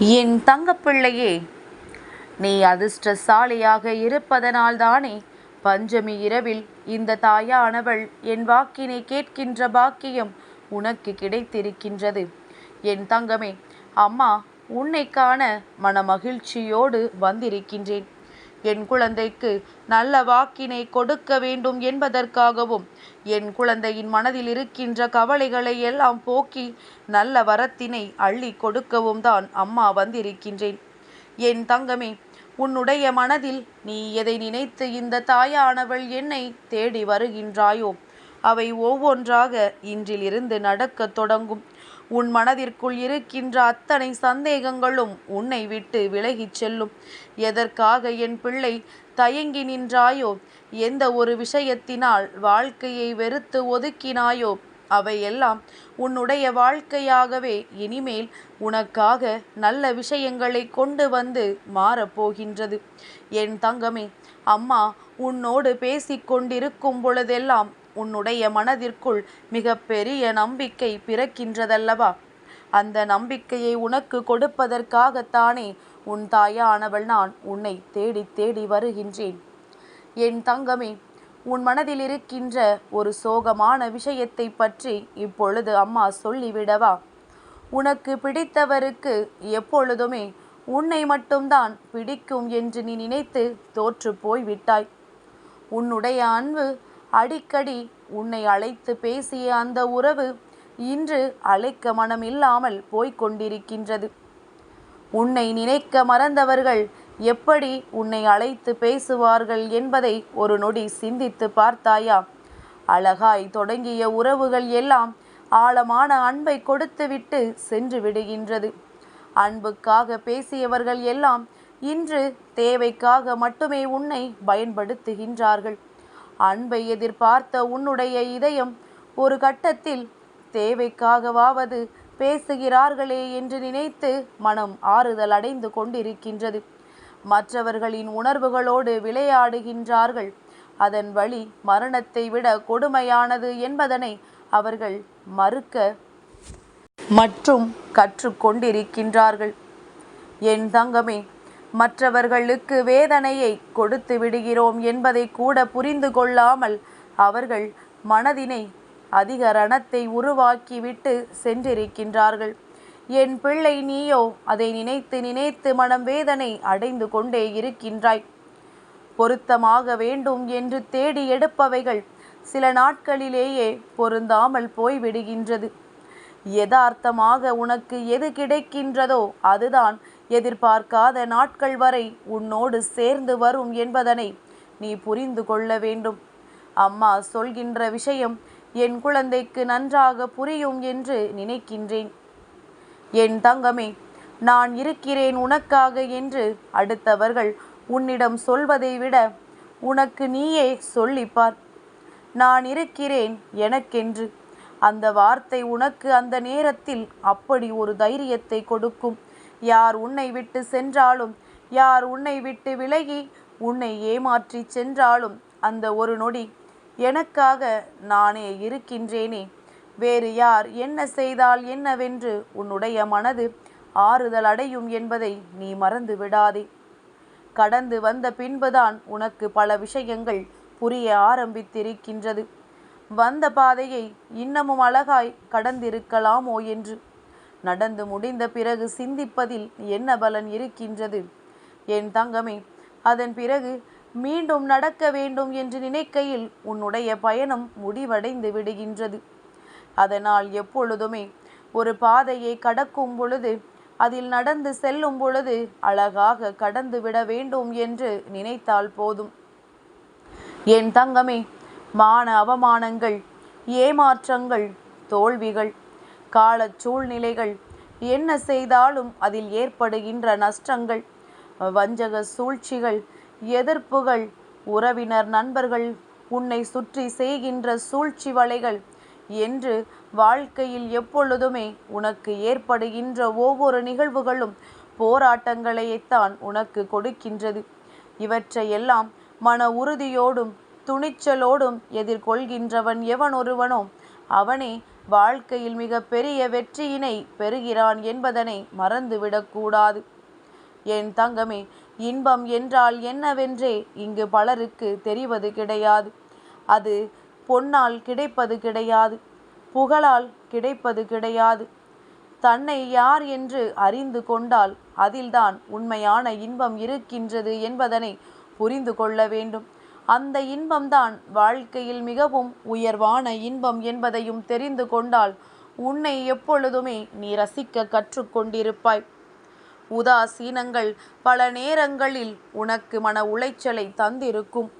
என் தங்கப்பிள்ளையே நீ அதிர்ஷ்டசாலியாக இருப்பதனால்தானே பஞ்சமி இரவில் இந்த தாயானவள் என் வாக்கினை கேட்கின்ற பாக்கியம் உனக்கு கிடைத்திருக்கின்றது. என் தங்கமே அம்மா உன்னை காண மனமகிழ்ச்சியோடு வந்திருக்கின்றேன். என் குழந்தைக்கு நல்ல வாக்கினை கொடுக்க வேண்டும் என்பதற்காகவும் என் குழந்தையின் மனதில் இருக்கின்ற கவலைகளை எல்லாம் போக்கி நல்ல வரத்தினை அள்ளி கொடுக்கவும் தான் அம்மா வந்திருக்கின்றேன். என் தங்கமே உன்னுடைய மனதில் நீ எதை நினைத்து இந்த தாயானவள் என்னை தேடி வருகின்றாயோ அவை ஒவ்வொன்றாக இன்றிலிருந்து நடக்கத் தொடங்கும். உன் மனதிற்குள் இருக்கின்ற அத்தனை சந்தேகங்களும் உன்னை விட்டு விலகிச் செல்லும். எதற்காக என் பிள்ளை தயங்கி நின்றாயோ? எந்த ஒரு விஷயத்தினால் வாழ்க்கையை வெறுத்து ஒதுக்கினாயோ? அவையெல்லாம் உன்னுடைய வாழ்க்கையாகவே இனிமேல் உனக்காக நல்ல விஷயங்களை கொண்டு வந்து மாறப்போகின்றது என் தங்கமே அம்மா உன்னோடு பேசிக்கொண்டிருக்கும் பொழுதெல்லாம் உன்னுடைய மனதிற்குள் மிக பெரிய நம்பிக்கை பிறக்கின்றதல்லவா? அந்த நம்பிக்கையை உனக்கு கொடுப்பதற்காகத்தானே உன் தாயானவள் நான் உன்னை தேடி தேடி வருகின்றேன். என் தங்கமே உன் மனதில் இருக்கின்ற ஒரு சோகமான விஷயத்தை பற்றி இப்பொழுது அம்மா சொல்லிவிடவா? உனக்கு பிடித்தவருக்கு எப்பொழுதுமே உன்னை மட்டும்தான் பிடிக்கும் என்று நீ நினைத்து தோற்று போய்விட்டாய். உன்னுடைய அன்பு அடிக்கடி உன்னை அழைத்து பேசிய அந்த உறவு இன்று அழைக்க மனமில்லாமல் போய்க் கொண்டிருக்கின்றது உன்னை நினைக்க மறந்தவர்கள் எப்படி உன்னை அழைத்து பேசுவார்கள் என்பதை ஒரு நொடி சிந்தித்து பார்த்தாயா? அழகாய் தொடங்கிய உறவுகள் எல்லாம் ஆழமான அன்பை கொடுத்துவிட்டு சென்று விடுகின்றது. அன்புக்காக பேசியவர்கள் எல்லாம் இன்று தேவைக்காக மட்டுமே உன்னை பயன்படுத்துகின்றார்கள். அன்பை எதிர்பார்த்த உன்னுடைய இதயம் ஒரு கட்டத்தில் தேவைக்காகவாவது பேசுகிறார்களே என்று நினைத்து மனம் ஆறுதல் அடைந்து கொண்டிருக்கின்றது. மற்றவர்களின் உணர்வுகளோடு விளையாடுகின்றார்கள். அதன் வழி மரணத்தை விட கொடுமையானது என்பதனை அவர்கள் மறுக்க மற்றும் கற்றுக்கொண்டிருக்கின்றார்கள். என் தங்கமே மற்றவர்களுக்கு வேதனையை கொடுத்து விடுகிறோம் என்பதை கூட புரிந்து கொள்ளாமல் அவர்கள் மனதினை அதிக ரணத்தை உருவாக்கிவிட்டு சென்றிருக்கின்றார்கள். என் பிள்ளை நீயோ அதை நினைத்து நினைத்து மனம் வேதனை அடைந்து கொண்டே இருக்கின்றாய். பொருத்தமாக வேண்டும் என்று தேடி எடுப்பவைகள் சில நாட்களிலேயே பொருந்தாமல் போய்விடுகின்றது. யதார்த்தமாக உனக்கு எது கிடைக்கின்றதோ அதுதான் எதிர்பார்க்காத நாட்கள் வரை உன்னோடு சேர்ந்து வரும் என்பதனை நீ புரிந்து கொள்ள வேண்டும். அம்மா சொல்கின்ற விஷயம் என் குழந்தைக்கு நன்றாக புரியும் என்று நினைக்கின்றேன். என் தங்கமே நான் இருக்கிறேன் உனக்காக என்று அடுத்தவர்கள் உன்னிடம் சொல்வதை விட உனக்கு நீயே சொல்லிப்பார் நான் இருக்கிறேன் எனக்கென்று. அந்த வார்த்தை உனக்கு அந்த நேரத்தில் அப்படி ஒரு தைரியத்தை கொடுக்கும். யார் உன்னை விட்டு சென்றாலும் யார் உன்னை விட்டு விலகி உன்னை ஏமாற்றி சென்றாலும் அந்த ஒரு நொடி எனக்காக நானே இருக்கின்றேனே. வேறு யார் என்ன செய்தால் என்னவென்று உன்னுடைய மனது ஆறுதல் அடையும் என்பதை நீ மறந்து விடாதே. கடந்து வந்த பின்புதான் உனக்கு பல விஷயங்கள் புரிய ஆரம்பித்திருக்கின்றது. வந்த பாதையை இன்னமும் அழகாய் கடந்திருக்கலாமோ என்று நடந்து முடிந்த பிறகு சிந்திப்பதில் என்ன பலன் இருக்கின்றது? என் தங்கமே அதன் பிறகு மீண்டும் நடக்க வேண்டும் என்று நினைக்கையில் உன்னுடைய பயணம் முடிவடைந்து விடுகின்றது. அதனால் எப்பொழுதுமே ஒரு பாதையை கடக்கும் பொழுது அதில் நடந்து செல்லும் பொழுது அழகாக கடந்து விட வேண்டும் என்று நினைத்தால் போதும். என் தங்கமே மான அவமானங்கள் ஏமாற்றங்கள் தோல்விகள் காலச் சூழ்நிலைகள். என்ன செய்தாலும் அதில் ஏற்படுகின்ற நஷ்டங்கள் வஞ்சக சூழ்ச்சிகள் எதிர்ப்புகள் உறவினர் நண்பர்கள் உன்னை சுற்றி செய்கின்ற சூழ்ச்சி வலைகள் என்று வாழ்க்கையில் எப்பொழுதுமே உனக்கு ஏற்படுகின்ற ஒவ்வொரு நிகழ்வுகளும் போராட்டங்களைத்தான் உனக்கு கொடுக்கின்றது. இவற்றையெல்லாம் மன உறுதியோடும் துணிச்சலோடும் எதிர்கொள்கின்றவன் எவனொருவனோ அவனே வாழ்க்கையில் மிக பெரிய வெற்றியினை பெறுகிறான் என்பதனை மறந்துவிடக்கூடாது என் தங்கமே இன்பம் என்றால் என்னவென்றே இங்கு பலருக்கு தெரிவது கிடையாது. அது பொன்னால் கிடைப்பது கிடையாது புகழால் கிடைப்பது கிடையாது. தன்னை யார் என்று அறிந்து கொண்டால் அதில்தான் உண்மையான இன்பம் இருக்கின்றது என்பதனை புரிந்து கொள்ள வேண்டும். அந்த இன்பம்தான் வாழ்க்கையில் மிகவும் உயர்வான இன்பம் என்பதையும் தெரிந்து கொண்டால் உன்னை எப்பொழுதுமே நீ ரசிக்க கற்றுக்கொண்டிருப்பாய். உதாசீனங்கள் பல நேரங்களில் உனக்கு மன உளைச்சலை தந்திருக்கும்.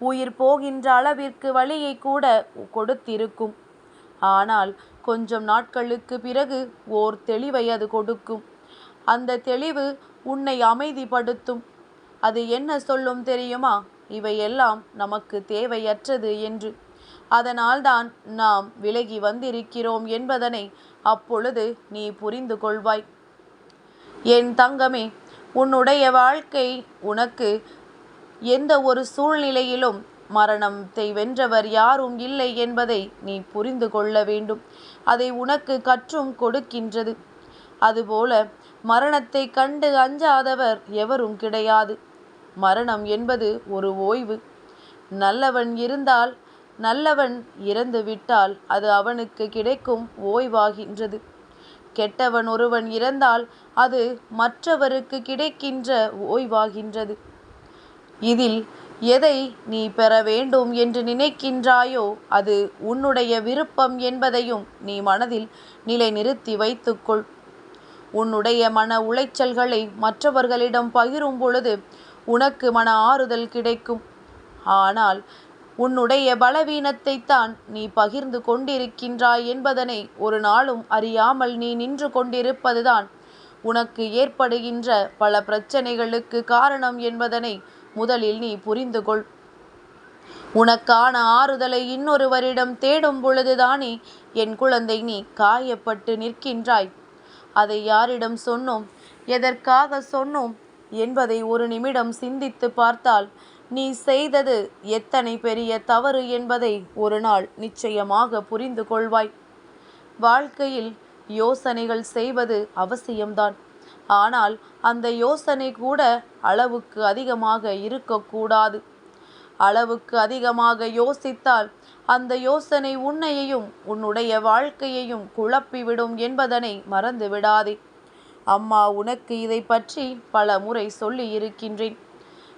உயிர் போகின்ற அளவிற்கு வழியை கூட கொடுத்திருக்கும். ஆனால் கொஞ்சம் நாட்களுக்கு பிறகு ஓர் தெளிவை அது கொடுக்கும். அந்த தெளிவு உன்னை அமைதிப்படுத்தும். அது என்ன சொல்லும் தெரியுமா? இவையெல்லாம் நமக்கு தேவையற்றது என்று. அதனால்தான் நாம் விலகி வந்திருக்கிறோம் என்பதனை அப்பொழுது நீ புரிந்து கொள்வாய். என் தங்கமே உன்னுடைய வாழ்க்கை உனக்கு எந்த ஒரு சூழ்நிலையிலும் மரணத்தை வென்றவர் யாரும் இல்லை என்பதை நீ புரிந்து கொள்ள வேண்டும். அதை உனக்கு கற்றும் கொடுக்கின்றது. அதுபோல மரணத்தை கண்டு அஞ்சாதவர் எவரும் கிடையாது. மரணம் என்பது ஒரு ஓய்வு. நல்லவன் இருந்தால் நல்லவன் இறந்து விட்டால் அது அவனுக்கு கிடைக்கும் ஓய்வாகின்றது. கெட்டவன் ஒருவன் இறந்தால் அது மற்றவருக்கு கிடைக்கின்ற ஓய்வாகின்றது. இதில் எதை நீ பெற வேண்டும் என்று நினைக்கின்றாயோ அது உன்னுடைய விருப்பம் என்பதையும் நீ மனதில் நிலைநிறுத்தி வைத்துக்கொள். உன்னுடைய மன உளைச்சல்களை மற்றவர்களிடம் பகிரும் பொழுது உனக்கு மன ஆறுதல் கிடைக்கும். ஆனால் உன்னுடைய பலவீனத்தை தான் நீ பகிர்ந்து கொண்டிருக்கின்றாய் என்பதனை ஒரு நாளும் அறியாமல் நீ நின்று கொண்டிருப்பதுதான். உனக்கு ஏற்படுகின்ற பல பிரச்சனைகளுக்கு காரணம் என்பதனை முதலில் நீ புரிந்து கொள் உனக்கான ஆறுதலை இன்னொருவரிடம் தேடும் பொழுதுதானே என் குழந்தை நீ காயப்பட்டு நிற்கின்றாய். அதை யாரிடம் சொன்னோம்? எதற்காக சொன்னோம்? என்பதை ஒரு நிமிடம் சிந்தித்து பார்த்தால் நீ செய்தது எத்தனை பெரிய தவறு என்பதை ஒரு நாள் நிச்சயமாக புரிந்து கொள்வாய். வாழ்க்கையில் யோசனைகள் செய்வது அவசியம்தான். ஆனால் அந்த யோசனை கூட அளவுக்கு அதிகமாக இருக்கக்கூடாது. அளவுக்கு அதிகமாக யோசித்தால் அந்த யோசனை உன்னையையும் உன்னுடைய வாழ்க்கையையும் குழப்பிவிடும் என்பதனை மறந்து விடாதே அம்மா உனக்கு இதை பற்றி பல முறை சொல்லி இருக்கின்றேன்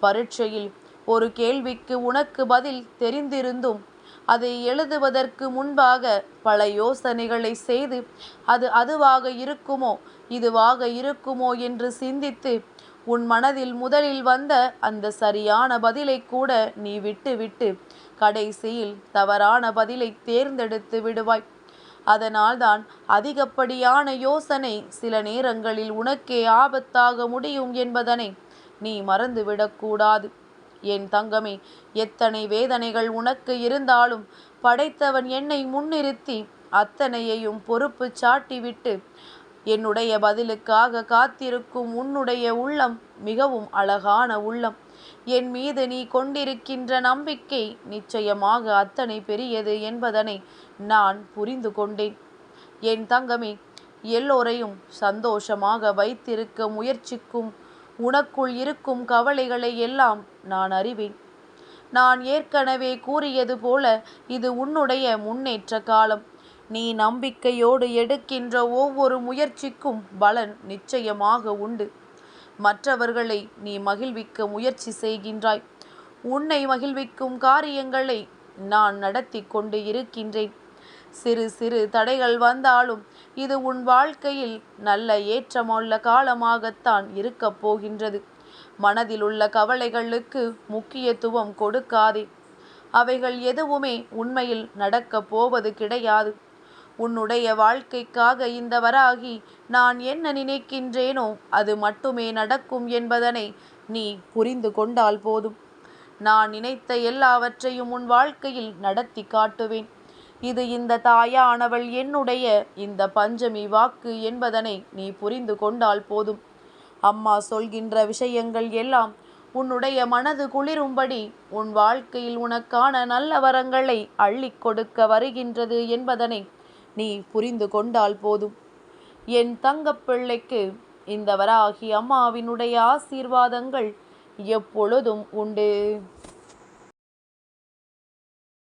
பரீட்சையில் ஒரு கேள்விக்கு உனக்கு பதில் தெரிந்திருந்தும் அதை எழுதுவதற்கு முன்பாக பல யோசனைகளை செய்து அது அதுவாக இருக்குமோ இதுவாக இருக்குமோ என்று சிந்தித்து உன் மனதில் முதலில் வந்த அந்த சரியான பதிலை கூட நீ விட்டுவிட்டு கடைசியில் தவறான பதிலை தேர்ந்தெடுத்து விடுவாய். அதனால்தான் அதிகப்படியான யோசனை சில நேரங்களில் உனக்கே ஆபத்தாக முடியும் என்பதனை நீ மறந்துவிடக்கூடாது என் தங்கமே எத்தனை வேதனைகள் உனக்கு இருந்தாலும் படைத்தவன் என்னை முன்னிறுத்தி அத்தனையையும் பொறுப்பு சாட்டிவிட்டு என்னுடைய பதிலுக்காக காத்திருக்கும் உன்னுடைய உள்ளம் மிகவும் அழகான உள்ளம். என் மீது நீ கொண்டிருக்கின்ற நம்பிக்கை நிச்சயமாக அத்தனை பெரியது என்பதனை நான் புரிந்து கொண்டேன். என் தங்கமே எல்லோரையும் சந்தோஷமாக வைத்திருக்க முயற்சிக்கும் உனக்குள் இருக்கும் கவலைகளை எல்லாம் நான் அறிவேன். நான் ஏற்கனவே கூறியது போல இது உன்னுடைய முன்னேற்ற காலம். நீ நம்பிக்கையோடு எடுக்கின்ற ஒவ்வொரு முயற்சிக்கும் பலன் நிச்சயமாக உண்டு. மற்றவர்களை நீ மகிழ்விக்க முயற்சி செய்கின்றாய். உன்னை மகிழ்விக்கும் காரியங்களை நான் நடத்தி கொண்டு இருக்கின்றேன். சிறு சிறு தடைகள் வந்தாலும் இது உன் வாழ்க்கையில் நல்ல ஏற்றமுள்ள காலமாகத்தான் இருக்கப் போகின்றது. மனதில் உள்ள கவலைகளுக்கு முக்கியத்துவம் கொடுக்காதே. அவைகள் எதுவுமே உண்மையில் நடக்கப் போவது கிடையாது. உன்னுடைய வாழ்க்கைக்காக இந்த வராகி நான் என்ன நினைக்கின்றேனோ அது மட்டுமே நடக்கும் என்பதனை நீ புரிந்து கொண்டால் போதும். நான் நினைத்த எல்லாவற்றையும் உன் வாழ்க்கையில் நடத்தி காட்டுவேன். இது இந்த தாயானவள் என்னுடைய இந்த பஞ்சமி வாக்கு என்பதனை நீ புரிந்து கொண்டால் போதும். அம்மா சொல்கின்ற விஷயங்கள் எல்லாம் உன்னுடைய மனது குளிரும்படி உன் வாழ்க்கையில் உனக்கான நல்ல வரங்களை அள்ளிக் கொடுக்க வருகின்றது என்பதனை நீ புரிந்து கொண்டால் போதும். என் தங்கப்பிள்ளைக்கு இந்த வராகி அம்மாவினுடைய ஆசீர்வாதங்கள் எப்பொழுதும் உண்டு.